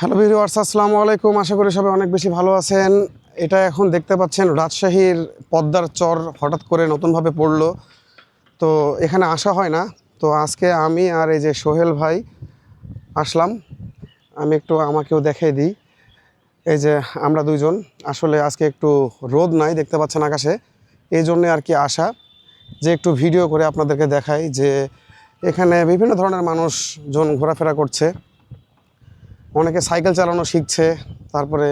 Hello viewers, আসসালামু আলাইকুম। আশা করি সবাই অনেক বেশি ভালো আছেন। এটা এখন দেখতে পাচ্ছেন রাজশাহীর পদ্মার চর হঠাৎ করে নতুনভাবে পড়ল। তো এখানে আসা হয় না। তো আজকে আমি আর এই যে সোহেল ভাই আসলাম। আমি একটু আমাকেও দেখিয়ে দিই। এই যে আমরা দুইজন। আসলে আজকে একটু রোদ নাই, দেখতে পাচ্ছেন আকাশে। এই জন্যে আর কি আসা। যে একটু ভিডিও করে আপনাদেরকে দেখাই যে এখানে বিভিন্ন ধরনের মানুষজন ঘোরাফেরা করছে। অনেকে সাইকেল চালানো শিখছে, তারপরে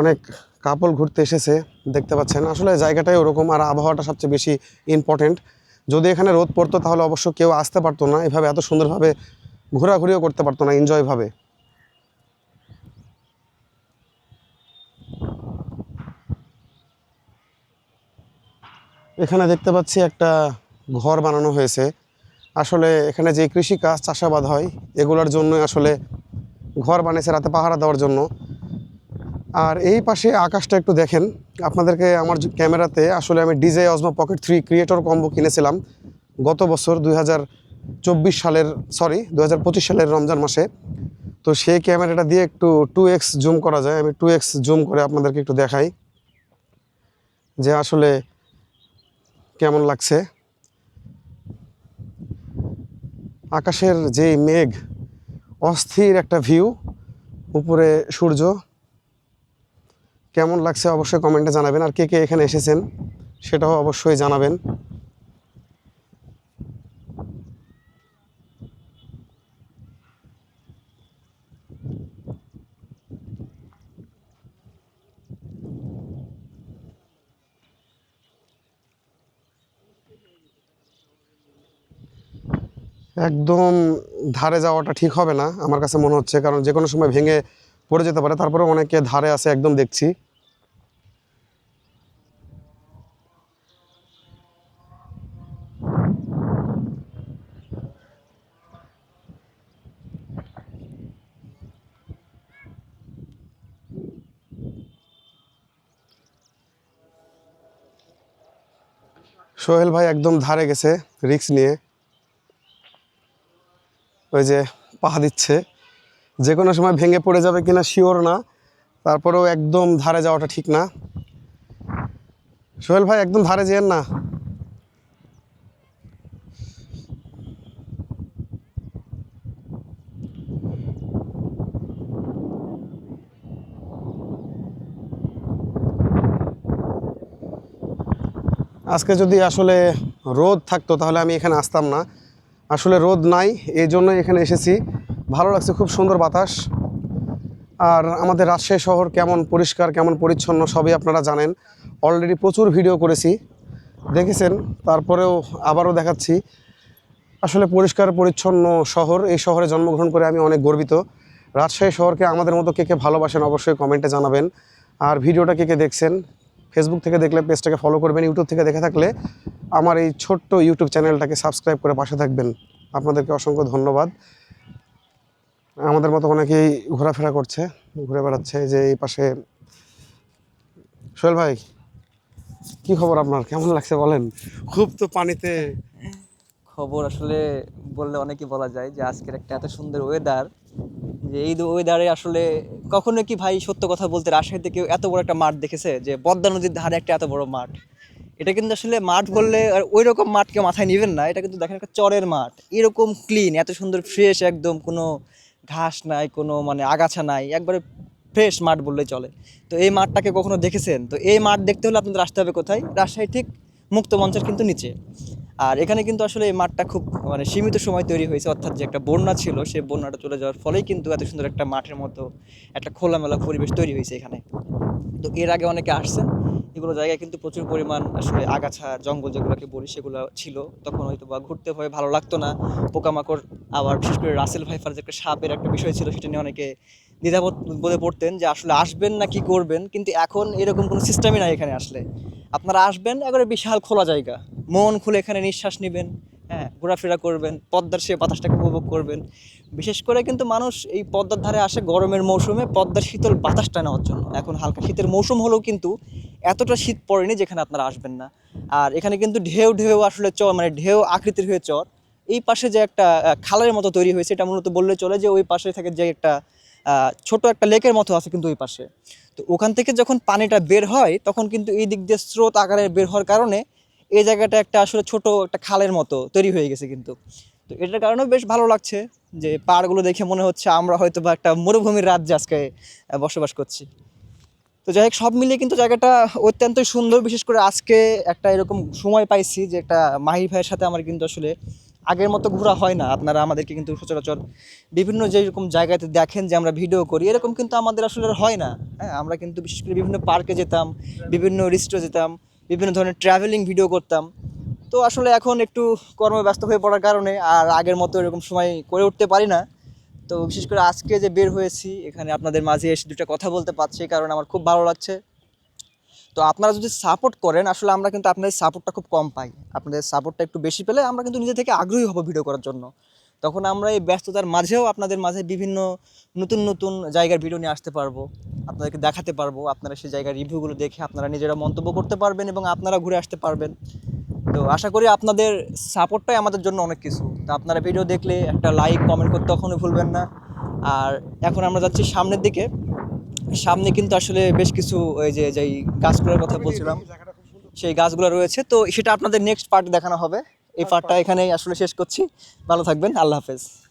অনেক কাপল ঘুরতে এসেছে, দেখতে পাচ্ছেন। আসলে জায়গাটাই ওরকম আর আবহাওয়াটা সবচেয়ে বেশি ইম্পর্টেন্ট যদি এখানে রোদ পড়তো তাহলে অবশ্য কেউ আসতে পারতো না, এভাবে এত সুন্দরভাবে ঘোরাঘুরিও করতে পারতো না এনজয়ভাবে এখানে দেখতে পাচ্ছি একটা ঘর বানানো হয়েছে। আসলে এখানে যে কৃষি কাজ চাষাবাদ হয়, এগুলোর জন্যই আসলে ঘর বানিয়েছে রাতে পাহারা দেওয়ার জন্য। আর এই পাশে আকাশটা একটু দেখেন। আপনাদেরকে আমার ক্যামেরাতে আসলে আমি DJI Osmo Pocket three creator combo কিনেছিলাম গত বছর দুই সালের সরি দু হাজার পঁচিশ সালের রমজান মাসে। তো সেই ক্যামেরাটা দিয়ে একটু টু এক্স জুম করা যায়। আমি টু এক্স জুম করে আপনাদেরকে একটু দেখাই যে আসলে কেমন লাগছে। আকাশের যে মেঘ অস্থির একটা ভিউ উপরে সূর্য। কেমন লাগছে অবশ্যই কমেন্টে জানাবেন। আর কে কে এখানে এসেছেন, সেটাও অবশ্যই জানাবেন। একদম ধারে যাওয়াটা ঠিক হবে না, আমার কাছে মনে হচ্ছে। কারণ যে কোনো সময় ভেঙে পড়ে যেতে পারে তারপরে অনেকে ধারে আছে, একদম দেখছি। সোহেল ভাই একদম ধারে গেছে রিক্স নিয়ে। ওই যে পা দিচ্ছে। যে কোনো সময় ভেঙে পড়ে যাবে কিনা শিওর না। তারপরেও একদম ধারে যাওয়াটা ঠিক না। সোহেল ভাই, একদম ধারে যেয়েন না। আজকে যদি আসলে রোদ থাকতো, তাহলে আমি এখানে আসতাম না। আসলে রোদ নাই, এই জন্যই এখানে এসেছি। ভালো লাগছে, খুব সুন্দর বাতাস। আর আমাদের রাজশাহী শহর কেমন পরিষ্কার, কেমন পরিচ্ছন্ন, সবই আপনারা জানেন। অলরেডি প্রচুর ভিডিও করেছি। দেখেছেন? তারপরেও আবারও দেখাচ্ছি। আসলে পরিষ্কার, পরিচ্ছন্ন শহর। এই শহরে জন্মগ্রহণ করে আমি অনেক গর্বিত। রাজশাহী শহরকে আমাদের মতো কে কে ভালোবাসেন, অবশ্যই কমেন্টে জানাবেন। আর ভিডিওটা কে কে দেখছেন? ফেসবুক থেকে দেখলে পেজটাকে ফলো করবেন ইউটিউব থেকে দেখে থাকলে আমার এই ছোট্ট ইউটিউব চ্যানেলটাকে সাবস্ক্রাইব করে পাশে থাকবেন। আপনাদেরকে অসংখ্য ধন্যবাদ। আমাদের মতো অনেকেই ঘোরাফেরা করছে, ঘুরে বেড়াচ্ছে যে এই পাশে। সোহেল ভাই, কি খবর আপনার? কেমন লাগছে বলেন? খুব তো পানিতে। খবর আসলে বললে অনেকই বলা যায় যে আজকের একটা এত সুন্দর ওয়েদার যে এই ওয়েদারে আসলে কখনো কি ভাই সত্য কথা বলতে রাজশাহীতে কেউ এত বড় একটা মাঠ দেখেছে যে পদ্মা নদীর ধারে একটা এত বড় মাঠ? এটা কিন্তু আসলে মাঠ বললে আর ওই রকম মাঠকে মাথায় নেবেন না, এটা কিন্তু দেখেন একটা চরের মাঠ। এরকম ক্লিন এত সুন্দর ফ্রেশ একদম কোনো ঘাস নাই, কোনো মানে আগাছা নাই, একবারে ফ্রেশ মাঠ বললেই চলে। তো এই মাঠটাকে কখনো দেখেছেন? তো এই মাঠ দেখতে হলে আপনাদের আসতে হবে কোথায়? রাজশাহী ঠিক মুক্ত মঞ্চের কিন্তু নিচে। আর এখানে কিন্তু আসলে এই মাঠটা খুব মানে সীমিত সময় তৈরি হয়েছে, অর্থাৎ যে একটা বন্যা ছিল সেই বন্যাটা চলে যাওয়ার ফলেই কিন্তু এত সুন্দর একটা মাঠের মতো একটা খোলামেলা পরিবেশ তৈরি হয়েছে এখানে। তো এর আগে অনেকে আসছেন, এগুলো জায়গায় কিন্তু প্রচুর পরিমাণ আসলে আগাছা, জঙ্গল যেগুলোকে বলি, সেগুলো ছিল। তখন হয়তো বা ঘুরতে ভয়ে ভালো লাগতো না। পোকামাকড়, আবার বিশেষ করে রাসেল ভাইফার যে একটা সাপের একটা বিষয় ছিল, সেটা নিয়ে অনেকে দ্বিধাবোধ বোধে পড়তেন যে আসলে আসবেন না কি করবেন, কিন্তু এখন এরকম কোনো সিস্টেমই নাই এখানে আসলে। আপনারা আসবেন, একবারে বিশাল খোলা জায়গা। মন খুলে এখানে নিঃশ্বাস নেবেন হ্যাঁ ঘোরাফেরা করবেন, পদ্মার সে বাতাসটাকে উপভোগ করবেন। বিশেষ করে কিন্তু মানুষ এই পদ্মার ধারে আসে গরমের মৌসুমে পদ্মার শীতল বাতাসটা নেওয়ার জন্য। এখন হালকা শীতের মৌসুম হলেও কিন্তু এতটা শীত পড়েনি যেখানে আপনারা আসবেন না। আর এখানে কিন্তু ঢেউ ঢেউ আসলে চর মানে ঢেউ আকৃতির হয়ে চর। এই পাশে যে একটা খালের মতো তৈরি হয়েছে, এটা মূলত বললে চলে যে ওই পাশে থাকে যে একটা ছোট একটা লেকের মতো আছে কিন্তু ওই পাশে। তো ওখান থেকে যখন পানিটা বের হয়, তখন কিন্তু এই দিক দিয়ে স্রোত আকারে বের হওয়ার কারণে এই জায়গাটা একটা আসলে ছোট একটা খালের মতো তৈরি হয়ে গেছে কিন্তু। তো এটার কারণেও বেশ ভালো লাগছে যে পাহাড়গুলো দেখে মনে হচ্ছে আমরা হয়তো বা একটা মরুভূমির রাজ্যে আজকে বসবাস করছি। তো যাই হোক, সব মিলিয়ে কিন্তু জায়গাটা অত্যন্তই সুন্দর। বিশেষ করে আজকে একটা এরকম সময় পাইছি যে একটা মাহির ভাইয়ের সাথে আমার কিন্তু আসলে আগের মতো ঘোরা হয় না। আপনারা আমাদেরকে কিন্তু সচরাচর বিভিন্ন যেরকম জায়গাতে দেখেন যে আমরা ভিডিও করি, এরকম কিন্তু আমাদের আসলে হয় না। হ্যাঁ আমরা কিন্তু বিশেষ করে বিভিন্ন পার্কে যেতাম, বিভিন্ন রিস্টে যেতাম, বিভিন্ন ধরনের ট্রাভেলিং ভিডিও করতাম। তো আসলে এখন একটু কর্মব্যস্ত হয়ে পড়ার কারণে আর আগের মতো এরকম সময় করে উঠতে পারি না। তো বিশেষ করে আজকে যে বের হয়েছি, এখানে আপনাদের মাঝে এসে দুটো কথা বলতে পারছি, কারণ আমার খুব ভালো লাগছে। তো আপনারা যদি সাপোর্ট করেন, আসলে আমরা কিন্তু আপনাদের সাপোর্টটা খুব কম পাই। আপনাদের সাপোর্টটা একটু বেশি পেলে আমরা কিন্তু নিজে থেকে আগ্রহী হব ভিডিও করার জন্য। তখন আমরা এই ব্যস্ততার মাঝেও আপনাদের মাঝে বিভিন্ন নতুন নতুন জায়গার ভিডিও নিয়ে আসতে পারব, আপনাদেরকে দেখাতে পারব, আপনারা সেই জায়গার রিভিউগুলো দেখে আপনারা নিজেরা মন্তব্য করতে পারবেন এবং আপনারা ঘুরে আসতে পারবেন। তো আশা করি আপনাদের সাপোর্টটাই আমাদের জন্য অনেক কিছু। তো আপনারা ভিডিও দেখলে একটা লাইক কমেন্ট করতে কখনো ভুলবেন না। আর এখন আমরা যাচ্ছি সামনের দিকে। সামনে কিন্তু আসলে বেশ কিছু ওই যে যেই গাছগুলোর কথা বলছিলাম সেই গাছগুলো রয়েছে। তো সেটা আপনাদের নেক্সট পার্ট দেখানো হবে। এই পার্টটা এখানেই আসলে শেষ করছি। ভালো থাকবেন। আল্লাহ হাফেজ।